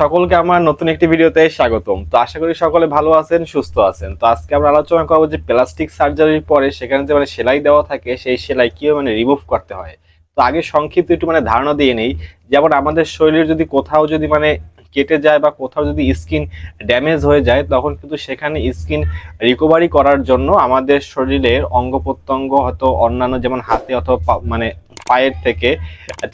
সকলকে আমার নতুন একটি ভিডিওতে স্বাগতম। তো আশা করি সকলে ভালো আছেন, সুস্থ আছেন। তো আজকে আমরা আলোচনা করব যে প্লাস্টিক সার্জারির পরে সেখানে যে মানে সেলাই দেওয়া থাকে, সেই সেলাই কীভাবে মানে রিমুভ করতে হয়। তো আগে সংক্ষিপ্ত একটু মানে ধারণা দিয়ে নেই। যেমন আমাদের শরীরের যদি কোথাও যদি মানে কেটে যায় বা কোথাও যদি স্কিন ড্যামেজ হয়ে যায়, তখন কিন্তু সেখানে স্কিন রিকভারি করার জন্য আমাদের শরীরের অঙ্গ প্রত্যঙ্গ হয়তো অন্যান্য যেমন হাতে অথবা মানে পায়ের থেকে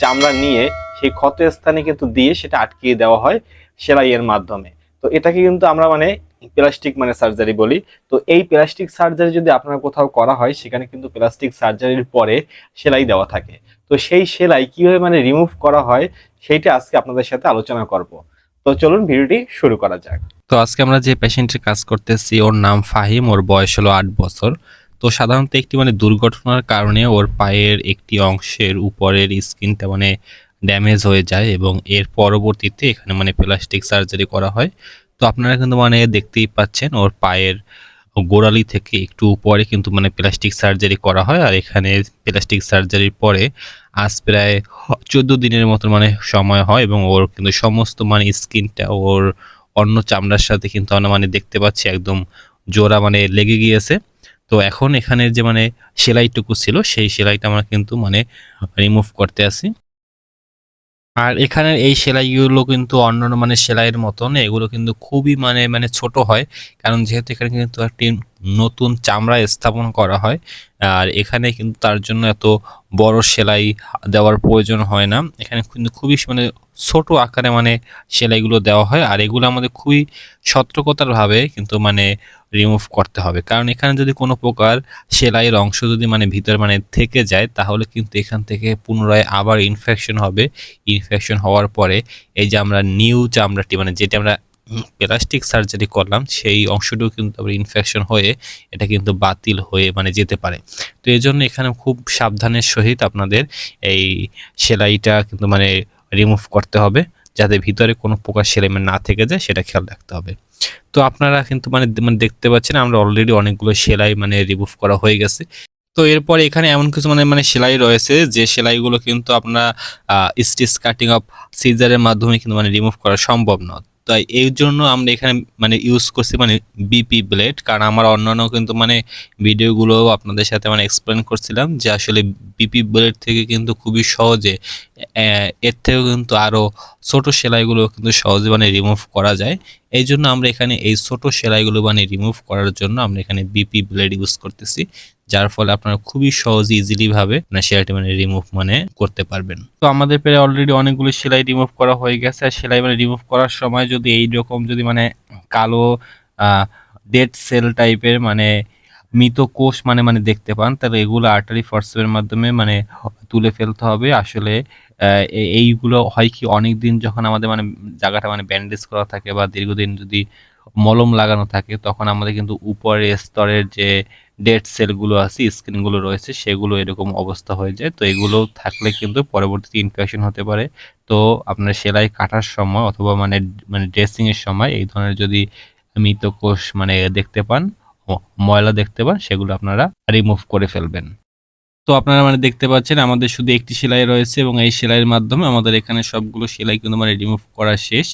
চামড়া নিয়ে সেই ক্ষত স্থানে কিন্তু দিয়ে সেটা আটকিয়ে দেওয়া হয় সেলাইয়ের মাধ্যমে। তো এটাকে কিন্তু আমরা মানে প্লাস্টিক মানে সার্জারি বলি। তো এই প্লাস্টিক সার্জারি যদি আপনার কোথাও করা হয়, সেখানে কিন্তু প্লাস্টিক সার্জারির পরে সেলাই দেওয়া থাকে। তো সেই সেলাই কীভাবে মানে রিমুভ করা হয়, সেইটা আজকে আপনাদের সাথে আলোচনা করব। তো চলুন ভিডিওটি শুরু করা যাক। তো আজকে আমরা যে পেশেন্টের কাজ করতেছি, ওর নাম ফাহিম, ওর বয়স হলো আট বছর। তো সাধারণত একটি মানে দুর্ঘটনার কারণে ওর পায়ের একটি অংশের উপরের স্কিনটা মানে ড্যামেজ হয়ে যায় এবং এর পরবর্তীতে এখানে মানে প্লাস্টিক সার্জারি করা হয়। তো আপনারা কিন্তু মানে দেখতেই পাচ্ছেন ওর পায়ের গোড়ালি থেকে একটু উপরে কিন্তু মানে প্লাস্টিক সার্জারি করা হয় আর এখানে প্লাস্টিক সার্জারির পরে আজ প্রায় চোদ্দ দিনের মতো মানে সময় হয় এবং ওর কিন্তু সমস্ত মানে স্কিনটা ওর অন্য চামড়ার সাথে কিন্তু আমরা মানে দেখতে পাচ্ছি একদম জোড়া মানে লেগে গিয়েছে। তো এখন এখানের যে মানে সেলাইটুকু ছিল, সেই সেলাইটা আমরা কিন্তু মানে রিমুভ করতে আসি আর এখানের এই সেলাইগুলো কিন্তু অন্যান্য মানে সেলাইয়ের মতন, এগুলো কিন্তু খুবই মানে মানে ছোট হয়, কারণ যেহেতু এখানে কিন্তু একটি নতুন চামড়া স্থাপন করা হয়, আর এখানে কিন্তু তার জন্য এত বড় সেলাই দেওয়ার প্রয়োজন হয় না। এখানে কিন্তু খুবই মানে ছোট আকারে মানে সেলাইগুলো দেওয়া হয়, আর এগুলো আমাদের খুবই সতর্কতার ভাবে কিন্তু মানে রিমুভ করতে হবে। কারণ এখানে যদি কোনো প্রকার সেলাইয়ের অংশ যদি মানে ভিতরে মানে থেকে যায়, তাহলে কিন্তু এখান থেকে পুনরায় আবার ইনফেকশন হবে। ইনফেকশন হওয়ার পরে এই যে আমরা নিউ চামড়াটি মানে যেটা আমরা প্লাস্টিক সার্জারি করলাম, সেই অংশটিও কিন্তু আবার ইনফেকশন হয়ে এটা কিন্তু বাতিল হয়ে মানে যেতে পারে। তো এই জন্য এখানে খুব সাবধানের সহিত আপনাদের এই সেলাইটা কিন্তু মানে রিমুভ করতে হবে, যাতে ভিতরে কোনো প্রকার সেলাই মানে না থেকে যায়, সেটা খেয়াল রাখতে হবে। তো আপনারা কিন্তু মানে মানে দেখতে পাচ্ছেন আমরা অলরেডি অনেকগুলো সেলাই মানে রিমুভ করা হয়ে গেছে। তো এরপর এখানে এমন কিছু মানে মানে সেলাই রয়েছে যে সেলাইগুলো কিন্তু আপনার স্টিচ কাটিং অফ সিজারের মাধ্যমে কিন্তু মানে রিমুভ করা সম্ভব নয়। তাই এই জন্য আমরা এখানে মানে ইউজ করছি মানে বিপি ব্লেড কারণ আমার অন্যান্য কিন্তু মানে ভিডিওগুলো আপনাদের সাথে মানে এক্সপ্লেন করছিলাম যে আসলে বিপি ব্লেড থেকে কিন্তু খুবই সহজে এর থেকেও কিন্তু আরও ছোট সেলাইগুলো কিন্তু সহজে মানে রিমুভ করা যায়। এই জন্য আমরা এখানে এই ছোট সেলাইগুলো মানে রিমুভ করার জন্য আমরা এখানে বিপি ব্লেড ইউজ করতেছি, যার ফলে আপনারা খুবই সহজ ইজিলি ভাবে না সেলাইটি মানে রিমুভ মানে করতে পারবেন। তো আমাদের প্রায় অলরেডি অনেকগুলো সেলাই রিমুভ করা হয়ে গেছে। আর সেলাই মানে রিমুভ করার সময় যদি এই রকম যদি মানে কালো ডেড সেল টাইপের মানে মৃত কোষ মানে মানে দেখতে পান তাহলে এগুলো আর্টারি ফর্সেপের মাধ্যমে মানে তুলে ফেলতে হবে। আসলে এইগুলো হয় কি অনেক দিন যখন আমাদের মানে জায়গাটা মানে ব্যান্ডেজ করা থাকে বা দীর্ঘদিন যদি মলম লাগানো থাকে, তখন আমাদের কিন্তু উপরের স্তরের যে ডেড সেলগুলো আছে স্কিনগুলো রয়েছে, সেগুলো এরকম অবস্থা হয়ে যায়। তো এগুলো থাকলে কিন্তু পরবর্তীতে ইনফেকশন হতে পারে। তো আপনার সেলাই কাটার সময় অথবা মানে মানে ড্রেসিংয়ের সময় এই ধরনের যদি মৃত কোষ মানে দেখতে পান ময়লা দেখতে পান, সেগুলো আপনারা রিমুভ করে ফেলবেন। তো আপনারা মানে দেখতে পাচ্ছেন, আমাদের শুধু একটি সেলাই রয়েছে এবং এই সেলাইয়ের মাধ্যমে আমাদের এখানে সবগুলো সেলাই কিন্তু মানে রিমুভ করা শেষ।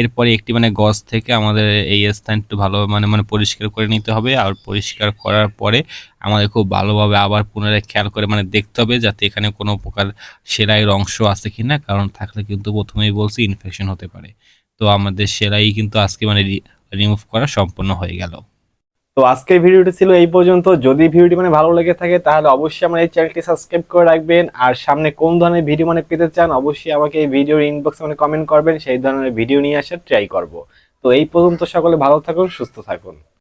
এরপরে একটি মানে গজ থেকে আমাদের এই স্থান একটু ভালো মানে মানে পরিষ্কার করে নিতে হবে। আর পরিষ্কার করার পরে আমাদের খুব ভালোভাবে আবার পুনরায় খেয়াল করে মানে দেখতে হবে যাতে এখানে কোনো প্রকার সেলাইয়ের অংশ আছে কিনা, কারণ থাকলে কিন্তু প্রথমেই বলছি ইনফেকশন হতে পারে। তো আমাদের সেলাই কিন্তু আজকে মানে রিমুভ করা সম্পূর্ণ হয়ে গেল। তো আজকের ভিডিওটি ছিল এই পর্যন্ত। যদি ভিডিওটি মানে ভালো লেগে থাকে, তাহলে অবশ্যই আমার এই চ্যানেলটি সাবস্ক্রাইব করে রাখবেন। আর সামনে কোন ধরনের ভিডিও মানে পেতে চান, অবশ্যই আমাকে এই ভিডিওর ইনবক্সে মানে কমেন্ট করবেন, সেই ধরনের ভিডিও নিয়ে আসার ট্রাই করব। তো এই পর্যন্ত সকলে ভালো থাকুন, সুস্থ থাকুন।